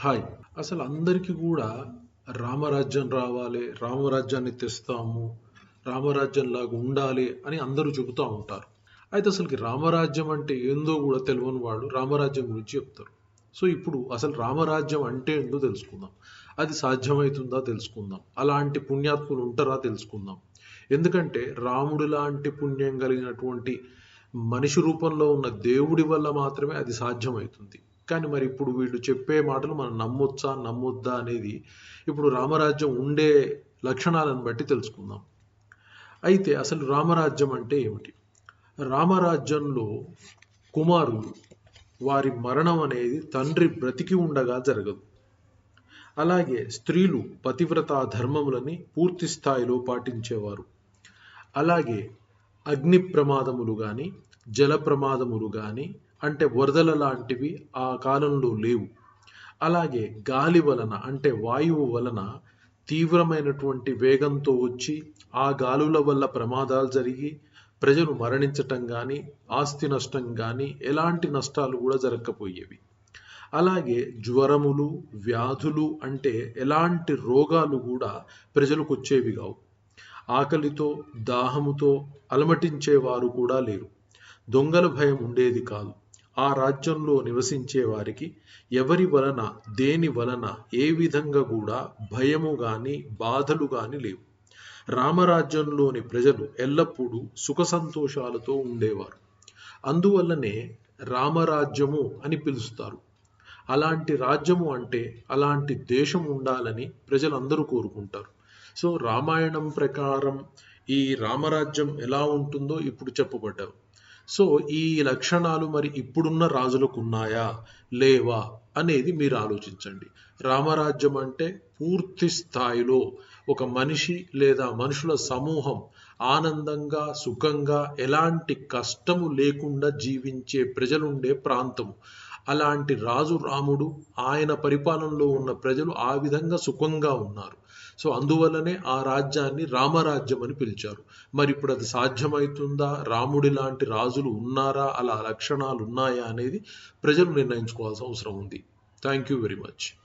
Hi. అసలు అందరికీ కూడా రామరాజ్యం రావాలి రామరాజ్యాన్ని తెస్తాము రామరాజ్యం లాగా ఉండాలి అని అందరూ చెబుతూ ఉంటారు. అయితే అసలుకి రామరాజ్యం అంటే ఏందో కూడా తెలియని వాళ్ళు రామరాజ్యం గురించి చెప్తారు. సో ఇప్పుడు అసలు రామరాజ్యం అంటే ఏందో తెలుసుకుందాం. అది సాధ్యమవుతుందా తెలుసుకుందాం. అలాంటి పుణ్యాత్ములు ఉంటారా తెలుసుకుందాం. ఎందుకంటే రాముడు లాంటి పుణ్యం కలిగినటువంటి మనిషి రూపంలో ఉన్న దేవుడి వల్ల మాత్రమే అది సాధ్యమవుతుంది కానీ మరి ఇప్పుడు వీళ్ళు చెప్పే మాటలు మనం నమ్మొచ్చా నమ్మొద్దా అనేది ఇప్పుడు రామరాజ్యం ఉండే లక్షణాలను బట్టి తెలుసుకుందాం. అయితే అసలు రామరాజ్యం అంటే ఏమిటి? రామరాజ్యంలో కుమారులు వారి మరణం అనేది తండ్రి బ్రతికి ఉండగా జరగదు. అలాగే స్త్రీలు పతివ్రత ధర్మములని పూర్తి స్థాయిలో పాటించేవారు. అలాగే అగ్ని ప్రమాదములు కానీ జల ప్రమాదములు కానీ అంటే వరదల లాంటివి ఆ కాలంలో లేవు. అలాగే గాలి వలన అంటే వాయువు వలన తీవ్రమైనటువంటి వేగంతో వచ్చి ఆ గాలుల వల్ల ప్రమాదాలు జరిగి ప్రజలు మరణించటం కానీ ఆస్తి నష్టం కానీ ఎలాంటి నష్టాలు కూడా జరగకపోయేవి. అలాగే జ్వరములు వ్యాధులు అంటే ఎలాంటి రోగాలు కూడా ప్రజలకు వచ్చేవి కావు. ఆకలితో దాహముతో అలమటించేవారు కూడా లేరు. దొంగల భయం ఉండేది కాదు. ఆ రాజ్యంలో నివసించే వారికి ఎవరి వలన దేని వలన ఏ విధంగా కూడా భయము గాని బాధలు గాని లేవు. రామరాజ్యంలోని ప్రజలు ఎల్లప్పుడూ సుఖ సంతోషాలతో ఉండేవారు. అందువల్లనే రామరాజ్యము అని పిలుస్తారు. అలాంటి రాజ్యము అంటే అలాంటి దేశం ఉండాలని ప్రజలందరూ కోరుకుంటారు. సో రామాయణం ప్రకారం ఈ రామరాజ్యం ఎలా ఉంటుందో ఇప్పుడు చెప్పబడ్డారు. సో ఈ లక్షణాలు మరి ఇప్పుడున్న రాజులకు ఉన్నాయా లేవా? అనేది మీరు ఆలోచించండి. రామరాజ్యం అంటే పూర్తి స్థాయిలో ఒక మనిషి లేదా మనుషుల సమూహం ఆనందంగా సుఖంగా ఎలాంటి కష్టము లేకుండా జీవించే ప్రజలుండే ప్రాంతము. అలాంటి రాజు రాముడు ఆయన పరిపాలనలో ఉన్న ప్రజలు ఆ విధంగా సుఖంగా ఉన్నారు. సో అందువల్లనే ఆ రాజ్యాన్ని రామరాజ్యం అని పిలిచారు. మరి ఇప్పుడు అది సాధ్యమవుతుందా రాముడి లాంటి రాజులు ఉన్నారా? అలా లక్షణాలు ఉన్నాయా అనేది ప్రజలు నిర్ణయించుకోవాల్సిన అవసరం ఉంది. Thank you very much